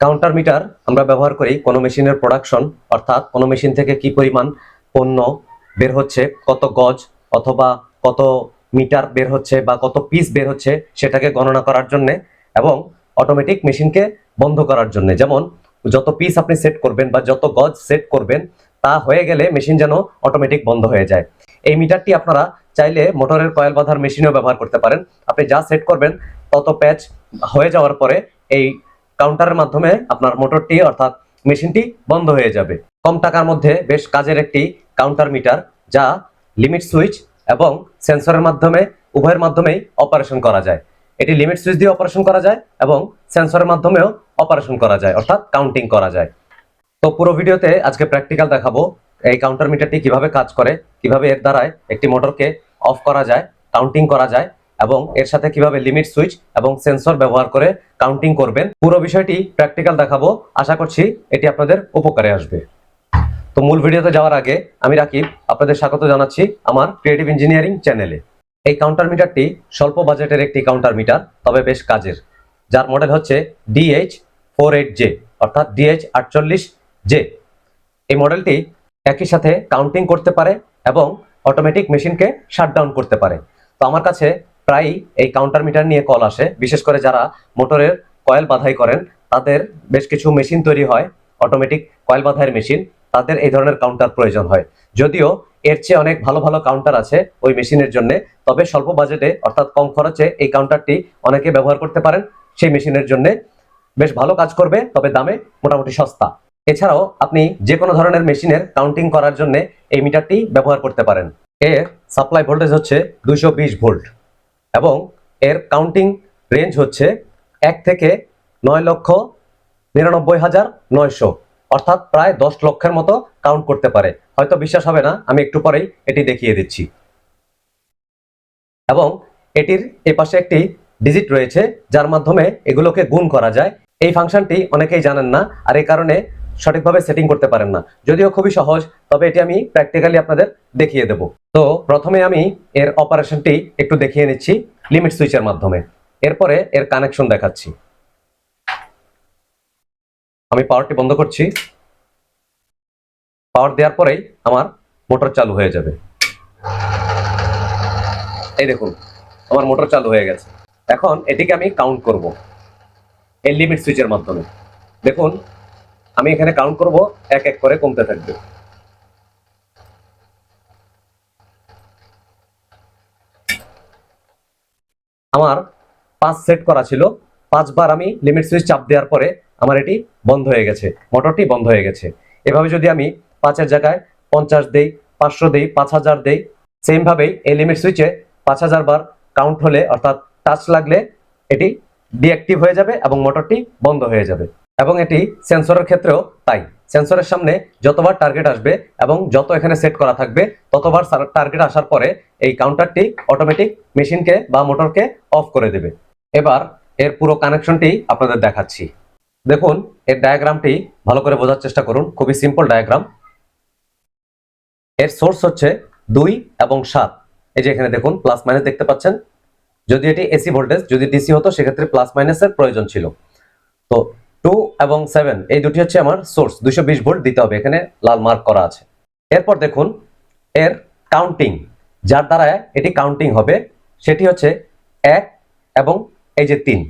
Counter metre আমরা ব্যবহার করি কোনো মেশিনের প্রোডাকশন অর্থাৎ কোনো মেশিন থেকে কি পরিমাণ পণ্য বের হচ্ছে, কত গজ অথবা কত মিটার বের হচ্ছে বা কত পিস বের হচ্ছে সেটাকে গণনা করার জন্য এবং অটোমেটিক মেশিনকে বন্ধ করার জন্য। যেমন যত পিস আপনি সেট করবেন বা যত গজ সেট করবেন, তা হয়ে গেলে মেশিন যেন অটোমেটিক বন্ধ হয়ে যায়। এই মিটারটি আপনারা চাইলে মোটরের কয়েল বাঁধার মেশিনেও ব্যবহার করতে পারেন। আপনি যা সেট করবেন, তত প্যাচ হয়ে যাওয়ার পরে এই কাউন্টারের মাধ্যমে আপনার মোটরটি অর্থাৎ মেশিনটি বন্ধ হয়ে যাবে। কম টাকার মধ্যে বেশ কাজের একটি কাউন্টার মিটার যা লিমিট সুইচ এবং সেন্সরের মাধ্যমে, উভয়ের মাধ্যমেই অপারেশন করা যায়। এটি লিমিট সুইচ দিয়ে অপারেশন করা যায় এবং সেন্সরের মাধ্যমেও অপারেশন করা যায়, অর্থাৎ কাউন্টিং করা যায়। তো পুরো ভিডিওতে আজকে প্র্যাকটিক্যাল দেখাবো এই কাউন্টার মিটারটি কীভাবে কাজ করে, কীভাবে এর দ্বারায় একটি মোটরকে অফ করা যায় কাউন্টিং করা যায় এবং এর সাথে কীভাবে লিমিট সুইচ এবং সেন্সর ব্যবহার করে কাউন্টিং করবেন। পুরো বিষয়টি প্র্যাকটিক্যাল দেখাবো। আশা করছি এটি আপনাদের উপকারে আসবে। তো মূল ভিডিওতে যাওয়ার আগে আমি রাকিব, আপনাদের স্বাগত জানাচ্ছি আমার ক্রিয়েটিভ ইঞ্জিনিয়ারিং চ্যানেলে এই কাউন্টার মিটারটি স্বল্প বাজেটের একটি কাউন্টার মিটার তবে বেশ কাজের। যার মডেল হচ্ছে ডিএইচ ফোর এইট জে অর্থাৎ ডিএইচ আটচল্লিশ জে এই মডেলটি একই সাথে কাউন্টিং করতে পারে এবং অটোমেটিক মেশিনকে শাটডাউন করতে পারে। তো আমার কাছে প্রায়ই এই কাউন্টার মিটার নিয়ে কল আসে। বিশেষ করে যারা মোটরের কয়েল বাধাই করেন, তাদের বেশ কিছু মেশিন তৈরি হয় অটোমেটিক কয়েল বাধাইয়ের মেশিন তাদের এই ধরনের কাউন্টার প্রয়োজন হয়। যদিও এর চেয়ে অনেক ভালো ভালো কাউন্টার আছে ওই মেশিনের জন্য, তবে স্বল্প বাজেটে অর্থাৎ কম খরচে এই কাউন্টারটি অনেকে ব্যবহার করতে পারেন। সেই মেশিনের জন্য বেশ ভালো কাজ করবে, তবে দামে মোটামুটি সস্তা। এছাড়াও আপনি যে কোনো ধরনের মেশিনের কাউন্টিং করার জন্য এই মিটারটি ব্যবহার করতে পারেন। এর সাপ্লাই ভোল্টেজ হচ্ছে দুইশো বিশ ভোল্ট এবং এর কাউন্টিং রেঞ্জ হচ্ছে এক থেকে নয় লক্ষ নিরানব্বই হাজার নয়শো। অর্থাৎ প্রায় দশ লক্ষের মতো কাউন্ট করতে পারে। হয়তো বিশ্বাস হবে না, আমি একটু পরেই এটি দেখিয়ে দিচ্ছি। এবং এটির এপাশে একটি ডিজিট রয়েছে, যার মাধ্যমে এগুলোকে গুণ করা যায়। এই ফাংশনটি অনেকেই জানেন না, আর এই কারণে সঠিকভাবে সেটিং করতে পারেন না। যদিও খুবই সহজ, তবে এটি আমি প্র্যাকটিক্যালি আপনাদের দেখিয়ে দেব। তো প্রথমে আমি এর অপারেশনটি একটু দেখিয়ে নিচ্ছি লিমিট সুইচের মাধ্যমে। এরপরে এর কানেকশন দেখাচ্ছি। আমি পাওয়ারটি বন্ধ করছি। পাওয়ার দেওয়ার পরেই আমার মোটর চালু হয়ে যাবে। এই দেখুন, আমার মোটর চালু হয়ে গেছে। এখন এটিকে আমি কাউন্ট করব। এই লিমিট সুইচের মাধ্যমে। দেখুন আমি এখানে কাউন্ট করব, এক এক করে কমতে থাকবে। আমার পাঁচ সেট করা ছিল। পাঁচবার আমি লিমিট সুইচ চাপ দেওয়ার পরে আমার এটি বন্ধ হয়ে গেছে। মোটরটি বন্ধ হয়ে গেছে। এভাবে যদি আমি পাঁচের জায়গায় পঞ্চাশ দেই, পাঁচশো দেই, পাঁচ হাজার দেই সেম ভাবেই এই লিমিট সুইচে পাঁচ হাজার বার কাউন্ট হলে অর্থাৎ টাচ লাগলে এটি ডিঅ্যাক্টিভ হয়ে যাবে এবং মোটরটি বন্ধ হয়ে যাবে। এবং এটি সেন্সরের ক্ষেত্রেও তাই। সেন্সরের সামনে যতবার টার্গেট আসবে এবং যত এখানে সেট করা থাকবে, ততবার টার্গেট আসার পরে এই কাউন্টারটি অটোমেটিক মেশিনকে বা মোটরকে অফ করে দেবে। এবার এর পুরো কানেকশনটি আপনাদের দেখাচ্ছি। দেখুন, এর ডায়াগ্রামটি ভালো করে বোঝার চেষ্টা করুন। খুবই সিম্পল ডায়াগ্রাম এর সোর্স হচ্ছে দুই এবং সাত। এই যে এখানে দেখুন প্লাস মাইনাস দেখতে পাচ্ছেন। যদি এটি এসি ভোল্টেজ যদি ডিসি হতো, সেক্ষেত্রে প্লাস মাইনাসের প্রয়োজন ছিল। তো টু এবং সেভেন, এই দুটি হচ্ছে আমার সোর্স, দুইশো বিশ ভোল্ট দিতে হবে, এখানে লাল মার্ক করা আছে। এরপর দেখুন, এর কাউন্টিং, যার দ্বারা এটি কাউন্টিং হবে, সেটি হচ্ছে এক এবং এই যে তিন।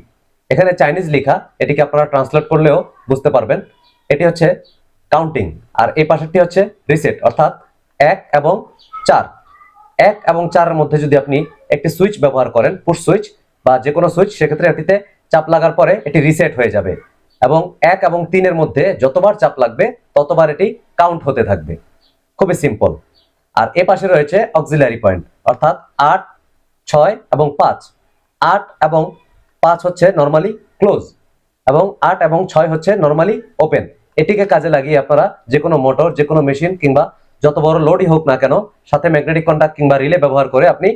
এখানে চাইনিজ লেখা, এটিকে আপনারা ট্রান্সলেট করলেও বুঝতে পারবেন, এটি হচ্ছে কাউন্টিং, আর এই পাশেরটি হচ্ছে রিসেট, অর্থাৎ এক এবং চার। এক এবং চারের মধ্যে যদি আপনি একটি সুইচ ব্যবহার করেন, পুশ সুইচ বা যে কোনো সুইচ, সেক্ষেত্রে এটিতে চাপ লাগার পরে এটি রিসেট হয়ে যাবে। এবং এক এবং তিনের মধ্যে যতবার চাপ লাগবে, ততবার এটি কাউন্ট হতে থাকবে। খুবই সিম্পল আর এ পাশে রয়েছে অক্সিলারি পয়েন্ট অর্থাৎ আট, ছয় এবং পাঁচ। আট এবং পাঁচ হচ্ছে নর্মালি ক্লোজ এবং আট এবং ছয় হচ্ছে নর্মালি ওপেন এটিকে কাজে লাগিয়ে আপনারা যে কোনো মোটর যে কোনো মেশিন কিংবা যত বড় লোডই হোক না কেন, সাথে ম্যাগনেটিক কন্ট্যাক্ট কিংবা রিলে ব্যবহার করে আপনি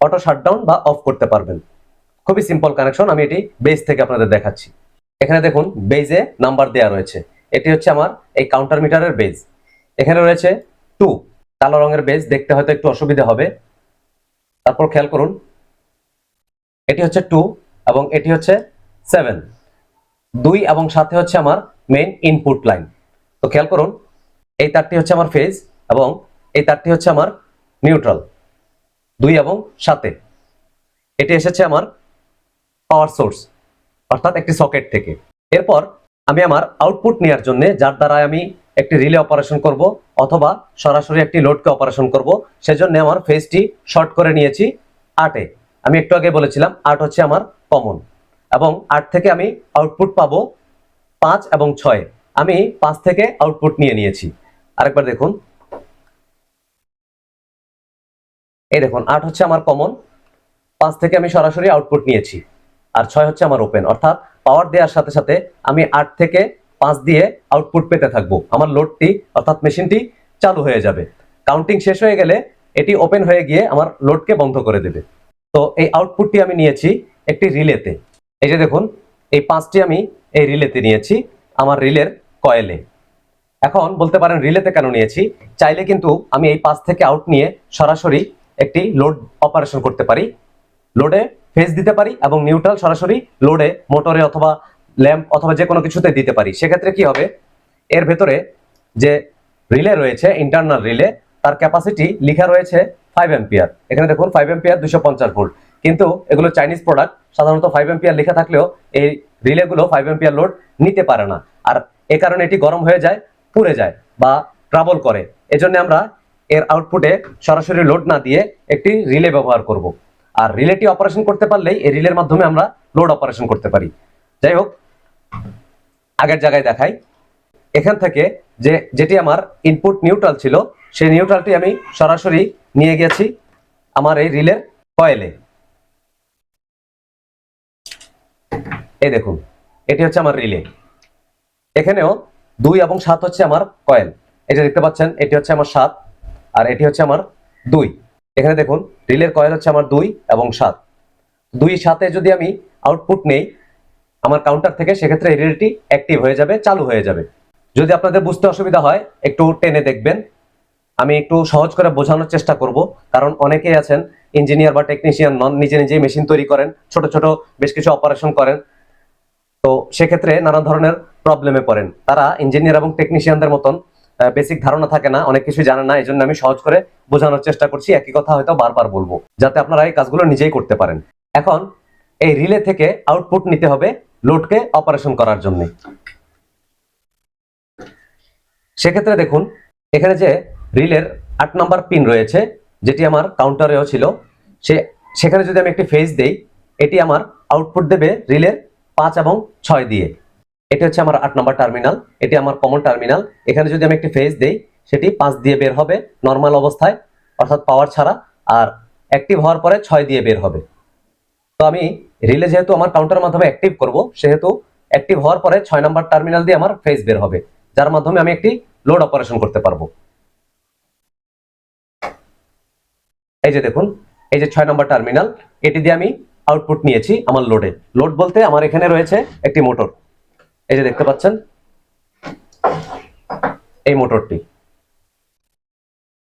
অটো শাটডাউন বা অফ করতে পারবেন। খুবই সিম্পল কানেকশন আমি এটি বেস থেকে আপনাদের দেখাচ্ছি। এখানে দেখুন বেজে নাম্বার দেওয়া রয়েছে। এটি হচ্ছে আমার এই কাউন্টার মিটারের বেজ এখানে রয়েছে টু কালো রঙের বেজ দেখতে হয়তো একটু অসুবিধা হবে। তারপর খেয়াল করুন। এটি হচ্ছে টু এবং এটি হচ্ছে সেভেন দুই এবং সাথে হচ্ছে আমার মেইন ইনপুট লাইন তো খেয়াল করুন, এই তারটি হচ্ছে আমার ফেজ এবং এই তারটি হচ্ছে আমার নিউট্রাল দুই এবং সাথে। এটি এসেছে আমার পাওয়ার সোর্স অর্থাৎ একটি সকেট থেকে। এরপর আমি আমার আউটপুট নেওয়ার জন্য, যার দ্বারা আমি একটি রিলে অপারেশন করব অথবা সরাসরি একটি লোডকে অপারেশন করব, সেজন্য আমার ফেজটি শর্ট করে নিয়েছি আটে আমি একটু আগে বলেছিলাম, আট হচ্ছে আমার কমন এবং আট থেকে আমি আউটপুট পাবো পাঁচ এবং ছয়। আমি পাঁচ থেকে আউটপুট নিয়ে নিয়েছি। আরেকবার দেখুন। এই দেখুন, আট হচ্ছে আমার কমন পাঁচ থেকে আমি সরাসরি আউটপুট নিয়েছি। আর ছয় হচ্ছে আমার ওপেন অর্থাৎ পাওয়ার দেওয়ার সাথে সাথে আমি আট থেকে পাঁচ দিয়ে আউটপুট পেতে থাকব। আমার লোডটি অর্থাৎ মেশিনটি চালু হয়ে যাবে। কাউন্টিং শেষ হয়ে গেলে এটি ওপেন হয়ে গিয়ে আমার লোডকে বন্ধ করে দেবে। তো এই আউটপুটটি আমি নিয়েছি একটি রিলেতে। এই যে দেখুন, এই পাঁচটি আমি এই রিলেতে নিয়েছি আমার রিলের কয়েলে এখন বলতে পারেন রিলেতে কেন নিয়েছি? চাইলে কিন্তু আমি এই পাঁচ থেকে আউট নিয়ে সরাসরি একটি লোড অপারেশন করতে পারি। লোডে ফেজ দিতে পারি এবং নিউট্রাল সরাসরি লোডে, মোটরে অথবা ল্যাম্প অথবা যে কোনো কিছুতে দিতে পারি। সেক্ষেত্রে কি হবে? এর ভেতরে যে রিলে রয়েছে ইন্টারনাল রিলে, তার ক্যাপাসিটি লেখা রয়েছে ফাইভ এম্পিয়ার এখানে দেখুন ফাইভ এম্পিয়ার দুশো পঞ্চাশ ভোল্ট। কিন্তু এগুলো চাইনিজ প্রোডাক্ট সাধারণত ফাইভ এম্পিয়ার লেখা থাকলেও এই রিলেগুলো ফাইভ এম্পিয়ার লোড নিতে পারে না। আর এ কারণে এটি গরম হয়ে যায়, পুড়ে যায় বা ট্রাবল করে। এজন্য আমরা এর আউটপুটে সরাসরি লোড না দিয়ে একটি রিলে ব্যবহার করব। আর রিলেটি অপারেশন করতে পারলেই এই রিলের মাধ্যমে আমরা লোড অপারেশন করতে পারি। যাই হোক, আগের জায়গায় দেখাই। এখান থেকে যে, যেটি আমার ইনপুট নিউট্রাল ছিল, সেই নিউট্রালটি আমি সরাসরি নিয়ে গেছি আমার এই রিলের কয়েলে এই দেখুন, এটি হচ্ছে আমার রিলে। এখানেও দুই এবং সাত হচ্ছে আমার কয়েল এটা দেখতে পাচ্ছেন, এটি হচ্ছে আমার সাত আর এটি হচ্ছে আমার দুই। এখানে দেখুন রিলের কয়েল হচ্ছে আমার দুই এবং সাত। দুই সাথে যদি আমি আউটপুট নেই, আমার কাউন্টার থেকে সেক্ষেত্রে রিলটি অ্যাক্টিভ হয়ে যাবে, চালু হয়ে যাবে। যদি আপনাদের বুঝতে অসুবিধা হয়, একটু টেনে দেখবেন। আমি একটু সহজ করে বোঝানোর চেষ্টা করব, কারণ অনেকেই আছেন ইঞ্জিনিয়ার বা টেকনিশিয়ান নন, নিজে নিজেই মেশিন তৈরি করেন, ছোট ছোট বেশ কিছু অপারেশন করেন। তো সেক্ষেত্রে নানা ধরনের প্রবলেমে পড়েন। তারা ইঞ্জিনিয়ার এবং টেকনিশিয়ানদের মতন বেসিক ধারণা থাকে না, অনেক কিছু জানে না এই জন্য আমি সহজ করে বোঝানোর চেষ্টা করছি, একই কথা হয়তো বারবার বলব, যাতে আপনারা এই কাজগুলো নিজেই করতে পারেন। এখন এই রিলে থেকে আউটপুট নিতে হবে লোডকে অপারেশন করার জন্য। সেক্ষেত্রে দেখুন, এখানে যে রিলের আট নাম্বার পিন রয়েছে, যেটি আমার কাউন্টারেও ছিল, সে, সেখানে যদি আমি একটি ফেজ দেই, এটি আমার আউটপুট দেবে রিলের পাঁচ এবং ছয় দিয়ে। এটি হচ্ছে আমার আট নম্বর টার্মিনাল এটি আমার কমন টার্মিনাল এখানে যদি আমি একটি ফেজ দেই, সেটি পাঁচ দিয়ে বের হবে নর্মাল অবস্থায়, অর্থাৎ পাওয়ার ছাড়া, আর অ্যাক্টিভ হওয়ার পরে ছয় দিয়ে বের হবে। তো আমি রিলে যেহেতু আমার কাউন্টারের মাধ্যমে অ্যাক্টিভ করব, সেহেতু অ্যাক্টিভ হওয়ার পরে ছয় নম্বর টার্মিনাল দিয়ে আমার ফেজ বের হবে, যার মাধ্যমে আমি একটি লোড অপারেশন করতে পারব। এই যে দেখুন, এই যে ছয় নম্বর টার্মিনাল এটি দিয়ে আমি আউটপুট নিয়েছি আমার লোডে লোড বলতে আমার এখানে রয়েছে একটি মোটর এই যে দেখতে পাচ্ছেন? এই মোটরটি।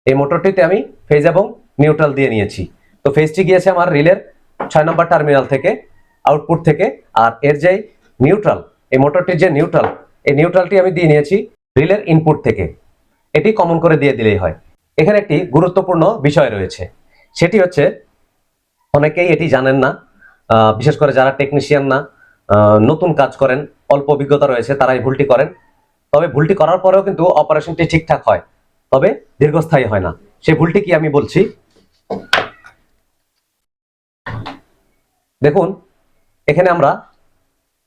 এই মোটরটিতে আমি ফেজ এবং নিউট্রাল দিয়ে নিয়েছি। তো ফেজটি গিয়েছে আমার রিলের ছয় নম্বর টার্মিনাল থেকে আউটপুট থেকে, আর এর যে নিউট্রাল এই মোটরটির যে নিউট্রাল এই নিউট্রালটি আমি দিয়ে নিয়েছি রিলের ইনপুট থেকে। এটি কমন করে দিয়ে দিলেই হয়। এখানে একটি গুরুত্বপূর্ণ বিষয় রয়েছে। সেটি হচ্ছে, অনেকেই এটি জানেন না বিশেষ করে যারা টেকনিশিয়ান না নতুন কাজ করেন অল্প অভিজ্ঞতা রয়েছে তারা এই ভুলটি করেন। তবে ভুলটি করার পরেও কিন্তু অপারেশনটি ঠিকঠাক হয়। তবে দীর্ঘস্থায়ী হয় না। সেই ভুলটি কি আমি বলছি? দেখুন, এখানে আমরা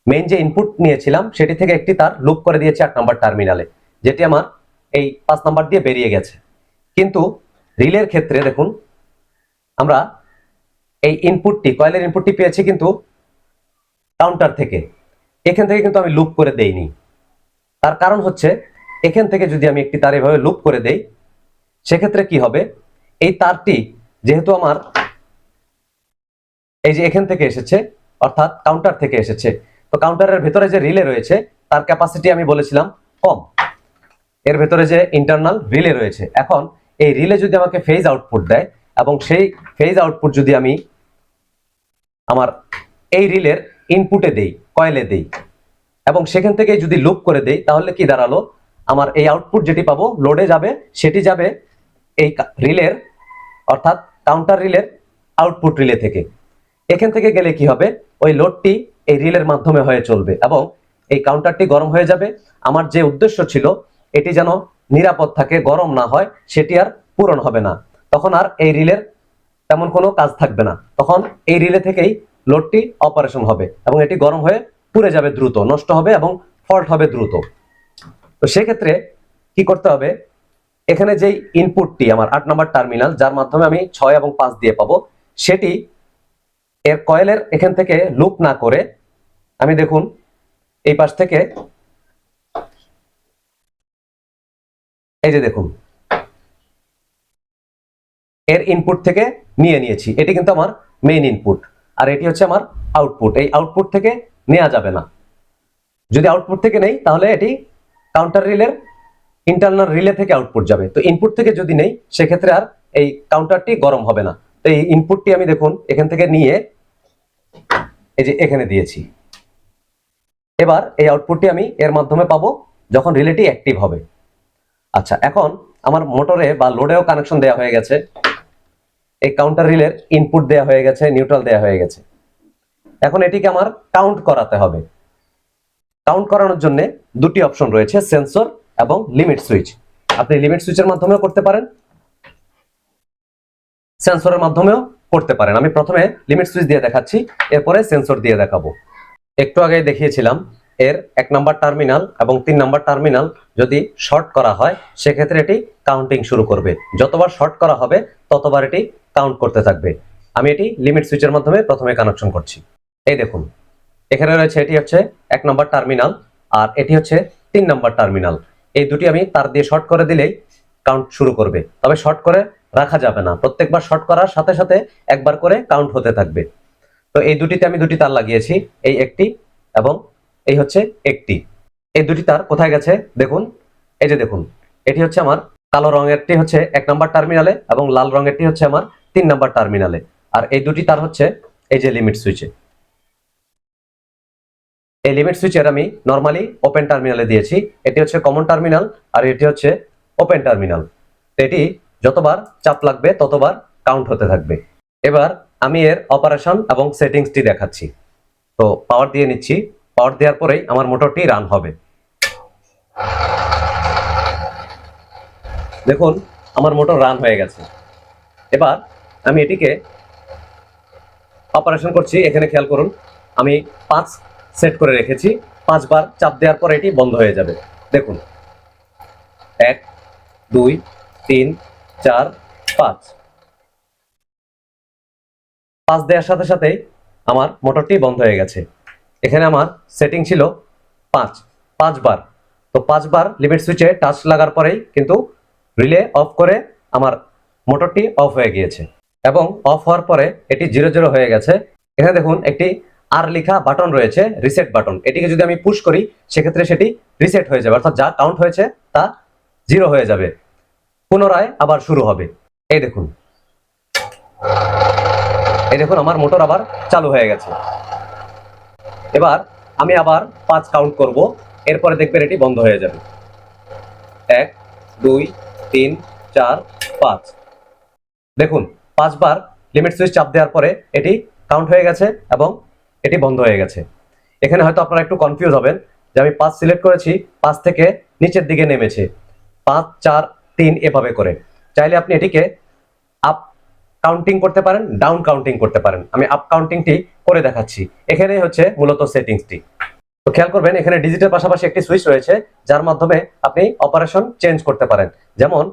মেইন যে ইনপুট নিয়েছিলাম, সেটি থেকে একটি তার লুপ করে দিয়েছি আট নাম্বার টার্মিনালে যেটি আমার এই পাঁচ নাম্বার দিয়ে বেরিয়ে গেছে। কিন্তু রিলের ক্ষেত্রে দেখুন, আমরা এই ইনপুটটি কয়েলের ইনপুটটি পেয়েছি কিন্তু কাউন্টার থেকে। এখান থেকে কিন্তু আমি লুপ করে দেইনি। তার কারণ হচ্ছে, এখান থেকে যদি আমি একটি তার এভাবে লুপ করে দেই, সেক্ষেত্রে কি হবে? এই তারটি যেহেতু আমার এই যে এখান থেকে এসেছে, অর্থাৎ কাউন্টার থেকে এসেছে, তো কাউন্টারের ভেতরে যে রিলে রয়েছে, তার ক্যাপাসিটি আমি বলেছিলাম কম। এর ভেতরে যে ইন্টারনাল রিলে রয়েছে, এখন এই রিলে যদি আমাকে ফেজ আউটপুট দেয়, এবং সেই ফেজ আউটপুট যদি আমি আমার এই রিলের ইনপুটে দেই কয়েলে দেই। এবং সেখান থেকে যদি লুপ করে দেই, তাহলে কি দাঁড়াল? আমার এই আউটপুট যেটি পাবো লোডে যাবে, সেটি যাবে এই রিলের অর্থাৎ কাউন্টার রিলের আউটপুট রিলে থেকে। এখান থেকে গেলে কি হবে? ওই লোডটি এই রিলের মাধ্যমে হয়ে চলবে এবং এই কাউন্টারটি গরম হয়ে যাবে। আমার যে উদ্দেশ্য ছিল, এটি যেন নিরাপদ থাকে, গরম না হয়, সেটি আর পূরণ হবে না। তখন আর এই রিলের তেমন কোনো কাজ থাকবে না। তখন এই রিলে থেকেই লোডটি অপারেশন হবে এবং এটি গরম হয়ে পুড়ে যাবে দ্রুত, নষ্ট হবে এবং ফল্ট হবে দ্রুত। তো সেক্ষেত্রে কি করতে হবে? এখানে যেই ইনপুটটি আমার আট নম্বর টার্মিনাল যার মাধ্যমে আমি ছয় এবং পাঁচ দিয়ে পাবো, সেটি এর কয়েলের এখান থেকে লুপ না করে আমি দেখুন, এই পাশ থেকে এই যে দেখুন, এর ইনপুট থেকে নিয়ে নিয়েছি। এটি কিন্তু আমার মেইন ইনপুট আর এটি হচ্ছে আমার আউটপুট এই আউটপুট থেকে নেওয়া যাবে না। যদি আউটপুট থেকে নেই, তাহলে এটি কাউন্টার রিলের ইন্টারনাল রিলে থেকে আউটপুট যাবে। তো ইনপুট থেকে যদি নেই, সেক্ষেত্রে আর এই কাউন্টারটি গরম হবে না। তো এই ইনপুটটি আমি দেখুন, এখান থেকে নিয়ে এই যে এখানে দিয়েছি। এবার এই আউটপুটটি আমি এর মাধ্যমে পাবো যখন রিলেটি অ্যাক্টিভ হবে। আচ্ছা এখন আমার মোটরে বা লোডেও কানেকশন দেওয়া হয়ে গেছে। এই কাউন্টার রিলের ইনপুট দেওয়া হয়ে গেছে নিউট্রাল দেওয়া হয়ে গেছে। এখন এটিকে আমার কাউন্ট করাতে হবে। কাউন্ট করানোর জন্য দুটি অপশন রয়েছে সেন্সর এবং লিমিট সুইচ আপনি লিমিট সুইচের মাধ্যমেও করতে পারেন। সেন্সরের মাধ্যমেও করতে পারেন। আমি প্রথমে লিমিট সুইচ দিয়ে দেখাচ্ছি, এরপরে সেন্সর দিয়ে দেখাবো। একটু আগে দেখিয়েছিলাম এর এক নাম্বার টার্মিনাল এবং তিন নাম্বার টার্মিনাল যদি শর্ট করা হয়, সেক্ষেত্রে এটি কাউন্টিং শুরু করবে। যতবার শর্ট করা হবে, ততবার এটি কাউন্ট করতে থাকবে। আমি এটি লিমিট সুইচের মাধ্যমে প্রথমে কানেকশন করছি। এই দেখুন, এখানে রয়েছে, এটি হচ্ছে এক নম্বর টার্মিনাল আর এটি হচ্ছে তিন নম্বর টার্মিনাল। এই দুটি আমি তার দিয়ে শর্ট করে দিলেই কাউন্ট শুরু করবে। তবে শর্ট করে রাখা যাবে না। প্রত্যেকবার শর্ট করার সাথে সাথে একবার করে কাউন্ট হতে থাকবে। তো এই দুটিতে আমি দুটি তার লাগিয়েছি, এই একটি এবং এই হচ্ছে একটি। এই দুটি তার কোথায় গেছে? দেখুন। এই যে দেখুন, এটি হচ্ছে আমার কালো রঙেরটি হচ্ছে এক নম্বর টার্মিনালে এবং লাল রঙেরটি হচ্ছে আমার তিন নম্বর টার্মিনালে। আর এই দুটি তার হচ্ছে এই যে লিমিট সুইচে এই লিমিট সুইচের আমি নর্মালি ওপেন টার্মিনালে দিয়েছি। এটি হচ্ছে কমন টার্মিনাল আর এটি হচ্ছে ওপেন টার্মিনাল এটি যতবার চাপ লাগবে, ততবার কাউন্ট হতে থাকবে। এবার আমি এর অপারেশন এবং সেটিংসটি দেখাচ্ছি। তো পাওয়ার দিয়ে নিচ্ছি। পাওয়ার দেওয়ার পরেই আমার মোটরটি রান হবে। দেখুন, আমার মোটর রান হয়ে গেছে। এবার আমি এটিকে অপারেশন করছি। এখানে খেয়াল করুন, আমি পাঁচ সেট করে রেখেছি। পাঁচবার চাপ দেওয়ার পর এটি বন্ধ হয়ে যাবে। দেখুন, এক, দুই, তিন, চার, পাঁচ। পাঁচ দেওয়ার সাথে সাথেই আমার মোটরটি বন্ধ হয়ে গেছে। এখানে আমার সেটিং ছিল পাঁচ, পাঁচবার। তো পাঁচবার লিমিট সুইচে টাচ লাগার পরেই কিন্তু রিলে অফ করে আমার মোটরটি অফ হয়ে গিয়েছে এবং অফ হওয়ার পরে এটি জিরো জিরো হয়ে গেছে। এখানে দেখুন একটি আর লেখা বাটন রয়েছে রিসেট বাটন এটিকে যদি আমি পুশ করি, সেক্ষেত্রে সেটি রিসেট হয়ে যাবে, অর্থাৎ যা কাউন্ট হয়েছে তা জিরো হয়ে যাবে। পুনরায় আবার শুরু হবে। এই দেখুন। এই দেখুন, আমার মোটর আবার চালু হয়ে গেছে। এবার আমি আবার পাঁচ কাউন্ট করব, এরপরে দেখবেন এটি বন্ধ হয়ে যাবে। এক, দুই, তিন, চার, পাঁচ। দেখুন, পাঁচবার লিমিট সুইচ চাপ দেওয়ার পরে এটি কাউন্ট হয়ে গেছে এবং এটি বন্ধ হয়ে গেছে। এখানে হয়তো আপনারা একটু কনফিউজ হবেন যে আমি পাঁচ সিলেক্ট করেছি, পাঁচ থেকে নিচের দিকে নেমেছে। পাঁচ, চার, তিন এভাবে করে। চাইলে আপনি এটিকে কাউন্টিং করতে পারেন ডাউন কাউন্টিং করতে পারেন। আমি আপ কাউন্টিংটি করে দেখাচ্ছি। এখানে হচ্ছে মূলত সেটিংসটি তো খেয়াল করবেন, এখানে ডিজিটাল পাশাপাশি একটি সুইচ রয়েছে, যার মাধ্যমে আপনি অপারেশন চেঞ্জ করতে পারেন। যেমন,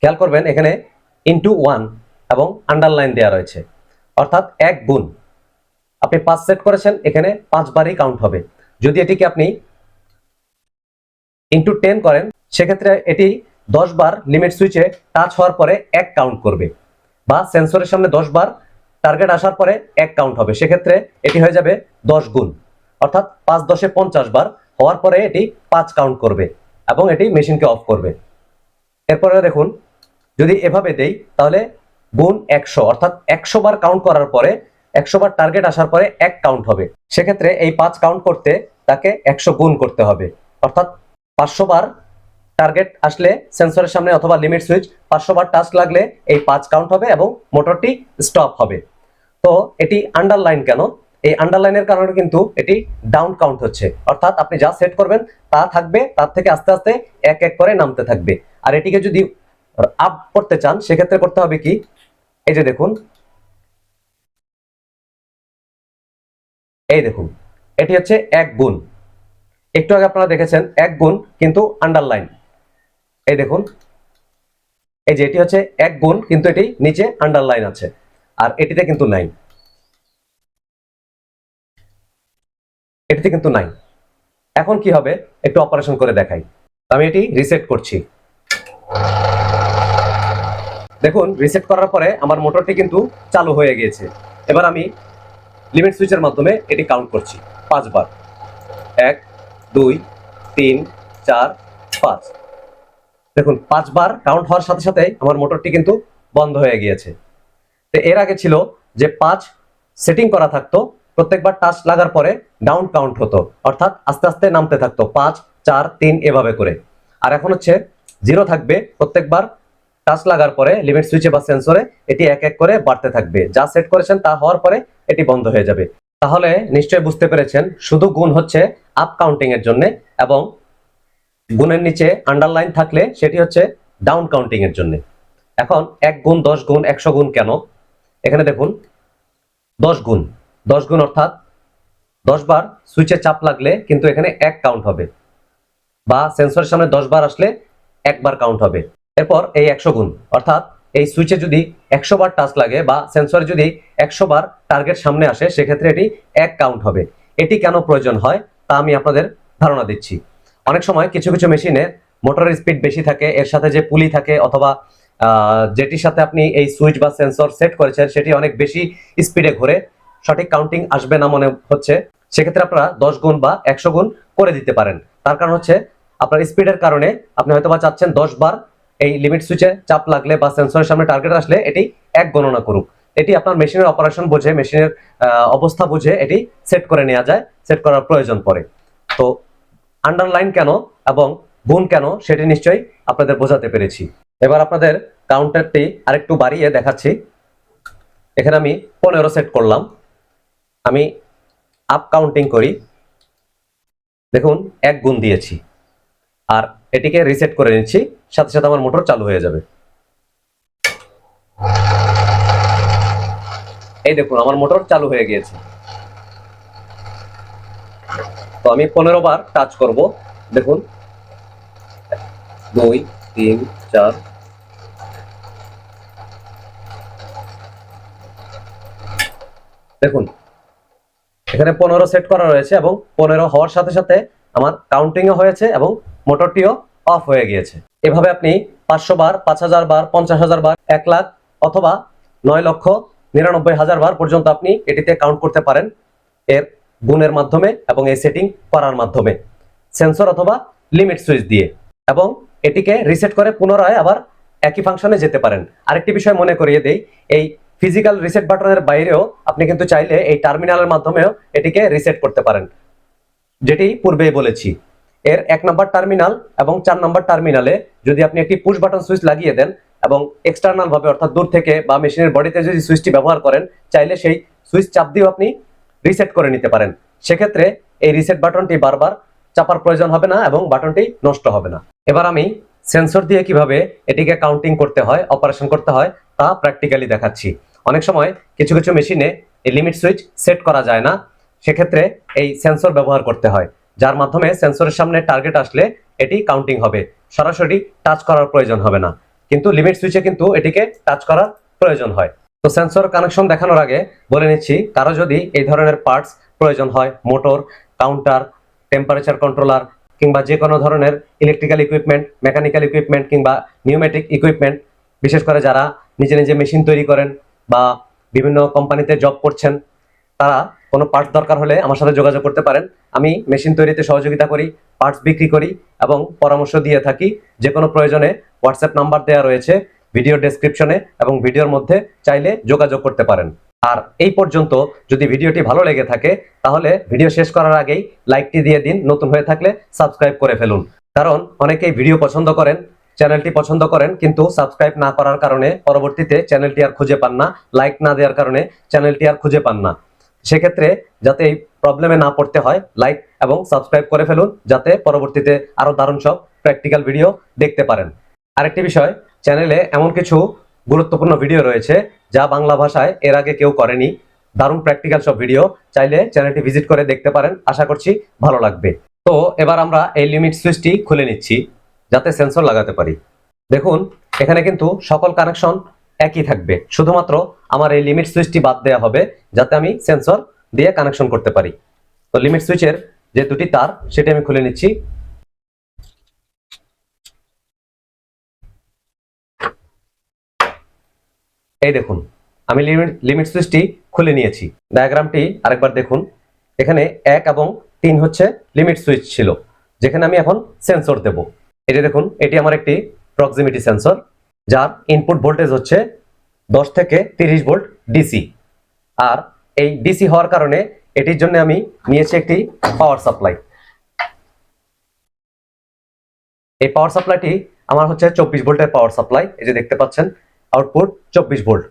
খেয়াল করবেন, এখানে ইনটু ওয়ান এবং আন্ডারলাইন দেওয়া রয়েছে। অর্থাৎ এক গুণ। আপনি পাঁচ সেট করেছেন, এখানে পাঁচবারই কাউন্ট হবে। যদি এটিকে আপনি ইনটু টেন করেন, সেক্ষেত্রে এটি দশ বার লিমিট সুইচে টাচ হওয়ার পরে এক কাউন্ট করবে বা সেন্সরের সামনে দশ বার টার্গেট আসার পরে এক কাউন্ট হবে। সেক্ষেত্রে এটি হয়ে যাবে দশ গুণ। অর্থাৎ পাঁচ দশে পঞ্চাশ বার হওয়ার পরে এটি পাঁচ কাউন্ট করবে এবং এটি মেশিনকে অফ করবে। এরপরে দেখুন, যদি এভাবে দেই, তাহলে গুণ একশো। অর্থাৎ একশো বার কাউন্ট করার পরে, একশো বার টার্গেট আসার পরে এক কাউন্ট হবে। সেক্ষেত্রে এই পাঁচ কাউন্ট করতে তাকে একশো গুণ করতে হবে। অর্থাৎ পাঁচশো বার টার্গেট আসলে সেন্সরের সামনে অথবা লিমিট সুইচ পাঁচশো বার টাচ লাগলে এই পাঁচ কাউন্ট হবে এবং মোটরটি স্টপ হবে। তো এটি আন্ডারলাইন কেন? এই আন্ডারলাইনের কারণে কিন্তু এটি ডাউন কাউন্ট হচ্ছে। অর্থাৎ আপনি যা সেট করবেন তা থাকবে, তার থেকে আস্তে আস্তে এক এক করে নামতে থাকবে। আর এটিকে যদি আপ করতে চান, সেক্ষেত্রে করতে হবে কি? এই যে দেখুন। এই দেখুন। এটি হচ্ছে এক গুণ। একটু আগে আপনারা দেখেছেন, এক গুণ কিন্তু আন্ডারলাইন এই দেখুন। এই যে এটি হচ্ছে এক গুণ, কিন্তু এটি নিচে আন্ডারলাইন আছে। আর এটিতে কিন্তু নাই এটিতে কিন্তু নাই এখন কি হবে? একটু অপারেশন করে দেখাই। আমি এটি রিসেট করছি। দেখুন রিসেট করার পরে আমার মোটরটি কিন্তু চালু হয়ে গিয়েছে। এবার আমি লিমিট সুইচের মাধ্যমে এটি কাউন্ট করছি। পাঁচবার। এক, দুই, তিন, চার, পাঁচ। দেখুন, পাঁচবার কাউন্ট হওয়ার সাথে সাথে আমার মোটরটি কিন্তু বন্ধ হয়ে গিয়েছে। তো এর আগে ছিল যে পাঁচ সেটিং করা থাকতো, প্রত্যেকবার টাচ লাগার পরে ডাউন কাউন্ট হতো, অর্থাৎ আস্তে আস্তে নামতে থাকতো, পাঁচ, চার, তিন এভাবে করে। আর এখন হচ্ছে জিরো থাকবে, প্রত্যেকবার টাচ লাগার পরে লিমিট সুইচে বা সেন্সরে এটি এক এক করে বাড়তে থাকবে। যা সেট করেছেন তা হওয়ার পরে এটি বন্ধ হয়ে যাবে। তাহলে নিশ্চয়ই বুঝতে পেরেছেন, শুধু গুণ হচ্ছে আপ কাউন্টিং এর জন্য এবং গুণের নিচে আন্ডারলাইন থাকলে সেটি হচ্ছে ডাউন কাউন্টিং এর জন্য। এখন এক গুণ, দশ গুণ, একশো গুণ কেন? এখানে দেখুন, দশ গুণ। দশ গুণ অর্থাৎ দশ বার সুইচে চাপ লাগলে কিন্তু এখানে এক কাউন্ট হবে বা সেন্সরের সামনে দশ বার আসলে একবার কাউন্ট হবে। এরপর এই একশো গুণ, অর্থাৎ এই সুইচে যদি একশো বার টাচ লাগে বা সেন্সরে যদি একশো বার টার্গেট সামনে আসে, সেক্ষেত্রে এটি এক কাউন্ট হবে। এটি কেন প্রয়োজন হয় তা আমি আপনাদের ধারণা দিচ্ছি। অনেক সময় কিছু কিছু মেশিনে মোটরের স্পিড বেশি থাকে, এর সাথে যে পুলি থাকে অথবা যেটির সাথে আপনি এই সুইচ বা সেন্সর সেট করেছেন, সেটি অনেক বেশি স্পিডে ঘুরে। সঠিক কাউন্টিং আসবে না মনে হচ্ছে। সেক্ষেত্রে আপনারা দশ গুণ বা একশো গুণ করে দিতে পারেন। তার কারণ হচ্ছে, আপনার স্পিডের কারণে আপনি হয়তো বা চাচ্ছেন দশ বার এই লিমিট সুইচে চাপ লাগলে বা সেন্সরের সামনে টার্গেট আসলে এটি এক গণনা করুক। এটি আপনার মেশিনের অপারেশন বুঝে, মেশিনের অবস্থা বুঝে এটি সেট করে নেওয়া যায় সেট করার প্রয়োজন পড়ে। তো আন্ডারলাইন কেন এবং গুণ কেন সেটি নিশ্চয়ই আপনাদের বোঝাতে পেরেছি। এবার আপনাদের কাউন্টারটি আরেকটু বাড়িয়ে দেখাচ্ছি। এখানে আমি পনেরো সেট করলাম। আমি আপ কাউন্টিং করি। দেখুন, এক গুণ দিয়েছি। আর এটিকে রিসেট করে নিচ্ছি, সাথে সাথে আমার মোটর চালু হয়ে যাবে। এই দেখুন, আমার মোটর চালু হয়ে গিয়েছে। তো আমি পনেরো বার টাচ করব। দেখুন। দুই, তিন, চার। দেখুন। এখানে পনেরো সেট করা রয়েছে এবং পনেরো হওয়ার সাথে সাথে আমার কাউন্টিংও হয়েছে এবং মোটরটিও অফ হয়ে গিয়েছে। এভাবে আপনি পাঁচশো বার, পাঁচ হাজার বার, পঞ্চাশ হাজার বার, এক লাখ অথবা নয় লক্ষ নিরানব্বই হাজার বার পর্যন্ত আপনি এটিতে কাউন্ট করতে পারেন। এর গুণের মাধ্যমে এবং এই সেটিং করার মাধ্যমে। সেন্সর অথবা লিমিট সুইচ দিয়ে। এবং এটিকে রিসেট করে পুনরায় আবার একই ফাংশনে যেতে পারেন। আরেকটি বিষয় মনে করিয়ে দেই, এই ফিজিক্যাল রিসেট বাটনের বাইরেও আপনি কিন্তু চাইলে এই টার্মিনালের মাধ্যমেও এটিকে রিসেট করতে পারেন। যেটি পূর্বেই বলেছি। এর এক নম্বর টার্মিনাল এবং চার নম্বর টার্মিনালে যদি আপনি একটি পুশ বাটন সুইচ লাগিয়ে দেন এবং এক্সটার্নাল ভাবে অর্থাৎ দূর থেকে বা মেশিনের বডিতে যদি সুইচটি ব্যবহার করেন, চাইলে সেই সুইচ চাপ দিয়েও আপনি রিসেট করে নিতে পারেন। সেক্ষেত্রে এই রিসেট বাটনটি বারবার চাপার প্রয়োজন হবে না এবং বাটনটি নষ্ট হবে না। এবার আমি সেন্সর দিয়ে কীভাবে এটিকে কাউন্টিং করতে হয় অপারেশন করতে হয়, তা প্র্যাকটিক্যালি দেখাচ্ছি। অনেক সময় কিছু কিছু মেশিনে এই লিমিট সুইচ সেট করা যায় না। সেক্ষেত্রে এই সেন্সর ব্যবহার করতে হয়, যার মাধ্যমে সেন্সরের সামনে টার্গেট আসলে এটি কাউন্টিং হবে। সরাসরি টাচ করার প্রয়োজন হবে না। কিন্তু লিমিট সুইচে কিন্তু এটিকে টাচ করার প্রয়োজন হয়। তো সেন্সর কানেকশন দেখানোর আগে বলে নিচ্ছি, কারও যদি এই ধরনের পার্টস প্রয়োজন হয় মোটর কাউন্টার টেম্পারেচার কন্ট্রোলার কিংবা যে কোনো ধরনের ইলেকট্রিক্যাল ইকুইপমেন্ট মেকানিক্যাল ইকুইপমেন্ট কিংবা নিউমেটিক ইকুইপমেন্ট বিশেষ করে যারা নিজে নিজে মেশিন তৈরি করেন বা বিভিন্ন কোম্পানিতে জব করছেন, তারা কোনো পার্টস দরকার হলে আমার সাথে যোগাযোগ করতে পারেন। আমি মেশিন তৈরিতে সহযোগিতা করি পার্টস বিক্রি করি এবং পরামর্শ দিয়ে থাকি। যে কোনো প্রয়োজনে হোয়াটসঅ্যাপ নাম্বার দেওয়া রয়েছে। ভিডিও ডেসক্রিপশনে এবং ভিডিওর মধ্যে চাইলে যোগাযোগ করতে পারেন। আর এই পর্যন্ত যদি ভিডিওটি ভালো লেগে থাকে, তাহলে ভিডিও শেষ করার আগেই লাইকটি দিয়ে দিন, নতুন হয়ে থাকলে সাবস্ক্রাইব করে ফেলুন। কারণ অনেকেই ভিডিও পছন্দ করেন চ্যানেলটি পছন্দ করেন, কিন্তু সাবস্ক্রাইব না করার কারণে পরবর্তীতে চ্যানেলটি আর খুঁজে পান না লাইক না দেওয়ার কারণে চ্যানেলটি আর খুঁজে পান না। সেক্ষেত্রে যাতে এই প্রবলেমে না পড়তে হয় লাইক এবং সাবস্ক্রাইব করে ফেলুন, যাতে পরবর্তীতে আরও দারুণ সব প্র্যাকটিক্যাল ভিডিও দেখতে পারেন। আরেকটি বিষয় চ্যানেলে এমন কিছু গুরুত্বপূর্ণ ভিডিও রয়েছে যা বাংলা ভাষায় এর আগে কেউ করেনি। দারুণ প্র্যাকটিক্যাল সব ভিডিও চাইলে চ্যানেলটি ভিজিট করে দেখতে পারেন। আশা করছি ভালো লাগবে। তো এবার আমরা এই লিমিট সুইচটি খুলে নিচ্ছি, যাতে সেন্সর লাগাতে পারি। দেখুন, এখানে কিন্তু সকল কানেকশন একই থাকবে। শুধুমাত্র আমার এই লিমিট সুইচটি বাদ দেওয়া হবে, যাতে আমি সেন্সর দিয়ে কানেকশন করতে পারি। তো লিমিট সুইচের যে দুটি তার, সেটি আমি খুলে নিচ্ছি। এই দেখুন, আমি লিমিট লিমিট সুইচটি খুলে নিয়েছি। ডায়াগ্রামটি আরেকবার দেখুন। এখানে এক এবং তিন হচ্ছে লিমিট সুইচ ছিল, যেখানে আমি এখন সেন্সর দেব। যে দেখুন, এটি আমার একটি প্রক্সিমিটি সেন্সর যার ইনপুট ভোল্টেজ হচ্ছে দশ থেকে তিরিশ ভোল্ট ডিসি আর এই ডিসি হওয়ার কারণে এটির জন্য আমি নিয়েছি একটি পাওয়ার সাপ্লাই এই পাওয়ার সাপ্লাইটি আমার হচ্ছে চব্বিশ ভোল্টের পাওয়ার সাপ্লাই এই যে দেখতে পাচ্ছেন আউটপুট চব্বিশ ভোল্ট।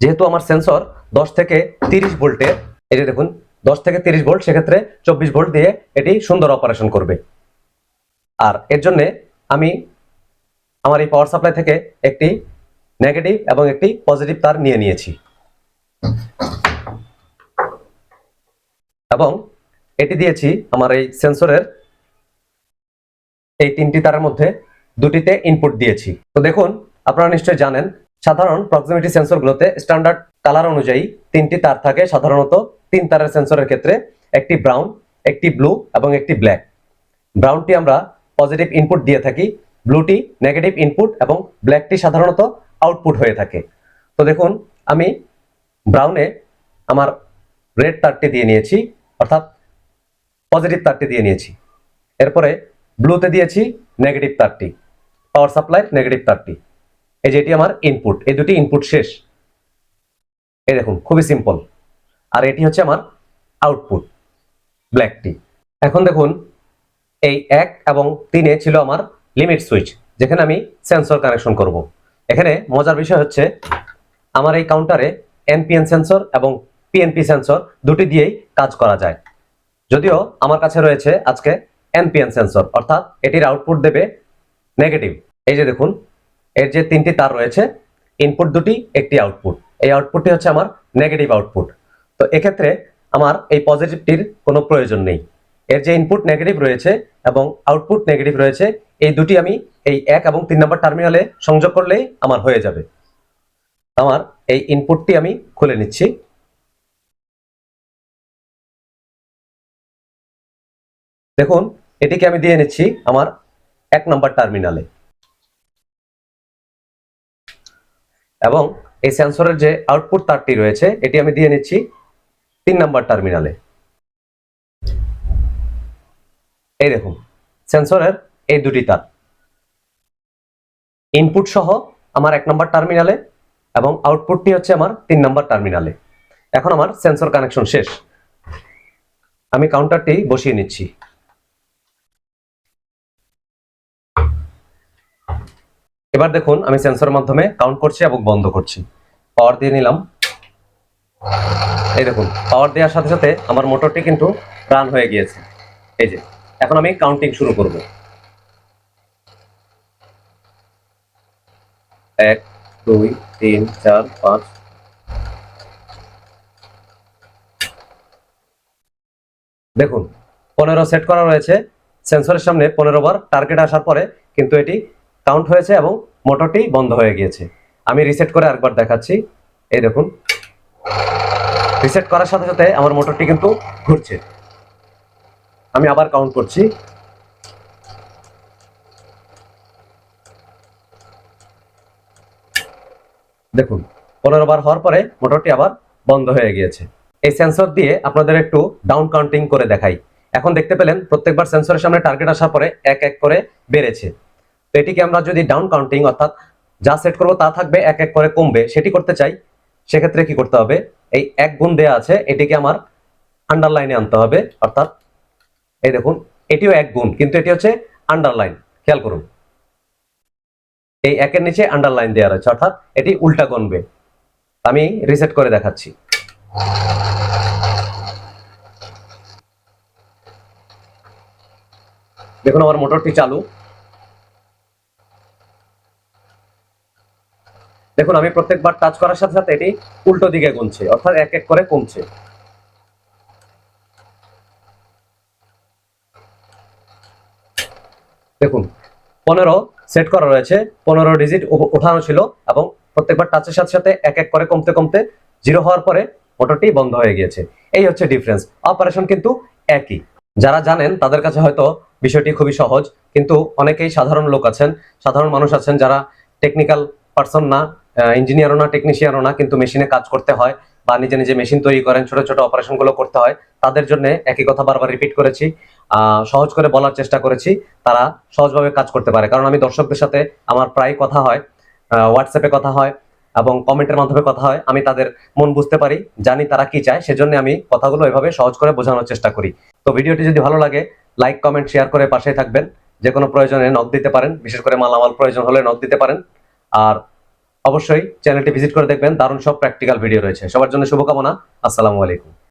যেহেতু আমার সেন্সর দশ থেকে তিরিশ ভোল্টের, এই যে দেখুন, দশ থেকে তিরিশ ভোল্ট, সেক্ষেত্রে চব্বিশ ভোল্ট দিয়ে এটি সুন্দর অপারেশন করবে। আর এর জন্য আমি আমার এই পাওয়ার সাপ্লাই থেকে একটি নেগেটিভ এবং একটি পজিটিভ তার নিয়ে নিয়েছি। এবং এটি দিয়েছি আমার এই সেন্সরের এই তিনটি তারের মধ্যে দুটিতে ইনপুট দিয়েছি। তো দেখুন, আপনারা নিশ্চয়ই জানেন, সাধারণ প্রক্সিমিটি সেন্সরগুলোতে স্ট্যান্ডার্ড কালার অনুযায়ী তিনটি তার থাকে। সাধারণত তিন তারের সেন্সরের ক্ষেত্রে একটি ব্রাউন একটি ব্লু এবং একটি ব্ল্যাক ব্রাউনটি আমরা পজিটিভ ইনপুট দিয়ে থাকি ব্লুটি নেগেটিভ ইনপুট এবং ব্ল্যাকটি সাধারণত আউটপুট হয়ে থাকে। তো দেখুন, আমি ব্রাউনে আমার রেড তারটি দিয়ে নিয়েছি, অর্থাৎ পজিটিভ তারটি দিয়ে নিয়েছি। এরপরে ব্লুতে দিয়েছি নেগেটিভ তারটি। পাওয়ার সাপ্লাই নেগেটিভ তারটি এই যে এটি আমার ইনপুট এই দুটি ইনপুট শেষ। এই দেখুন, খুবই সিম্পল আর এটি হচ্ছে আমার আউটপুট ব্ল্যাকটি এখন দেখুন, এই এক এবং তিনে ছিল আমার লিমিট সুইচ যেখানে আমি সেন্সর কানেকশন করব। এখানে মজার বিষয় হচ্ছে, আমার এই কাউন্টারে এনপিএন সেন্সর এবং পিএনপি সেন্সর দুটি দিয়েই কাজ করা যায়। যদিও আমার কাছে রয়েছে আজকে এনপিএন সেন্সর অর্থাৎ এটির আউটপুট দেবে নেগেটিভ। এই যে দেখুন, এর যে তিনটি তার রয়েছে ইনপুট দুটি, একটি আউটপুট এই আউটপুটটি হচ্ছে আমার নেগেটিভ আউটপুট তো এক্ষেত্রে আমার এই পজিটিভটির কোনো প্রয়োজন নেই। এর যে ইনপুট নেগেটিভ রয়েছে এবং আউটপুট নেগেটিভ রয়েছে, এই দুটি আমি এই এক এবং তিন নম্বর টার্মিনালে সংযোগ করলেই আমার হয়ে যাবে। আমার এই ইনপুটটি আমি খুলে নিচ্ছি। দেখুন, এটিকে আমি দিয়ে নিচ্ছি আমার এক নম্বর টার্মিনালে। এবং এই সেন্সরের যে আউটপুট তারটি রয়েছে, এটি আমি দিয়ে নিচ্ছি তিন নম্বর টার্মিনালে। এই দেখুন, সেন্সরের এই দুটি তার। ইনপুট সহ আমার এক নম্বর টার্মিনালে এবং আউটপুটটি হচ্ছে আমার তিন নম্বর টার্মিনালে। এখন আমার সেন্সর কানেকশন শেষ। আমি কাউন্টারটি বসিয়ে নিচ্ছি। এবার দেখুন, আমি সেন্সরের মাধ্যমে কাউন্ট করছি এবং বন্ধ করছি। পাওয়ার দিয়ে নিলাম। এই দেখুন পাওয়ার দেওয়ার সাথে সাথে আমার মোটরটি কিন্তু রান হয়ে গিয়েছে। এই যে, এখন আমি কাউন্টিং শুরু করব। এক, দুই, তিন, চার, পাঁচ। দেখুন, পনেরো সেট করা রয়েছে। সেন্সরের সামনে পনেরো বার টার্গেট আসার পরে কিন্তু এটি কাউন্ট হয়েছে এবং মোটরটি বন্ধ হয়ে গিয়েছে। আমি রিসেট করে আরেকবার দেখাচ্ছি। এই দেখুন। রিসেট করার সাথে সাথে আমার মোটরটি কিন্তু ঘুরছে। আমি আবার কাউন্ট করছি। দেখুন, পনেরো বার হওয়ার পরে মোটরটি আবার বন্ধ হয়ে গিয়েছে। এই সেন্সর দিয়ে আপনাদের একটু ডাউন কাউন্টিং করে দেখাই। এখন দেখতে পেলেন, প্রত্যেকবার সেন্সরের সামনে টার্গেট আসার পরে এক এক করে বেড়েছে। তো এটিকে আমরা যদি ডাউন কাউন্টিং অর্থাৎ যা সেট করব তা থাকবে এক এক করে কমবে, সেটি করতে চাই, সেক্ষেত্রে কি করতে হবে? এই এক গুণ দেয়া আছে, এটিকে আমার আন্ডারলাইনে আনতে হবে, অর্থাৎ এই দেখুন, এটিও এক গুণ, কিন্তু এটি হচ্ছে আন্ডারলাইন খেয়াল করুন। এই একের নিচে আন্ডারলাইন দেওয়া রয়েছে, অর্থাৎ এটি উল্টা গণবে। আমি রিসেট করে দেখাচ্ছি। দেখুন, আমার মোটরটি চালু। দেখুন, আমি প্রত্যেকবার টাচ করার সাথে সাথে এটি উল্টো দিকে গুনছে, অর্থাৎ এক এক করে কমছে। দেখুন, পনেরো সেট করা রয়েছে, পনেরো ডিজিট ওঠানো ছিল এবং প্রত্যেকবার টাচের সাথে সাথে এক এক করে কমতে কমতে জিরো হওয়ার পরে মোটরটি বন্ধ হয়ে গিয়েছে। এই হচ্ছে ডিফারেন্স অপারেশন কিন্তু একই। যারা জানেন, তাদের কাছে হয়তো বিষয়টি খুবই সহজ, কিন্তু অনেকেই সাধারণ লোক আছেন, সাধারণ মানুষ আছেন যারা টেকনিক্যাল পার্সন না ইঞ্জিনিয়ারও না টেকনিশিয়ানও না, কিন্তু মেশিনে কাজ করতে হয় বা নিজে নিজে মেশিন তৈরি করেন, ছোট ছোট অপারেশনগুলো করতে হয়, তাদের জন্য একই কথা বারবার রিপিট করেছি সহজ করে বলার চেষ্টা করেছি, তারা সহজভাবে কাজ করতে পারে। কারণ আমি দর্শকদের সাথে আমার প্রায় কথা হয় হোয়াটসঅ্যাপে কথা হয় এবং কমেন্টের মাধ্যমে কথা হয়, আমি তাদের মন বুঝতে পারি, জানি তারা কি চায়, সেজন্য আমি কথাগুলো এভাবে সহজ করে বোঝানোর চেষ্টা করি। তো ভিডিওটি যদি ভালো লাগে লাইক কমেন্ট শেয়ার করে পাশে থাকবেন যে কোনো প্রয়োজনে নক দিতে পারেন, বিশেষ করে মালামাল প্রয়োজন হলে নক দিতে পারেন, আর অবশ্যই চ্যানেলটি ভিজিট করে দেখবেন। দারুণ সব প্র্যাকটিক্যাল ভিডিও রয়েছে। সবার জন্য শুভকামনা। আসসালামু আলাইকুম।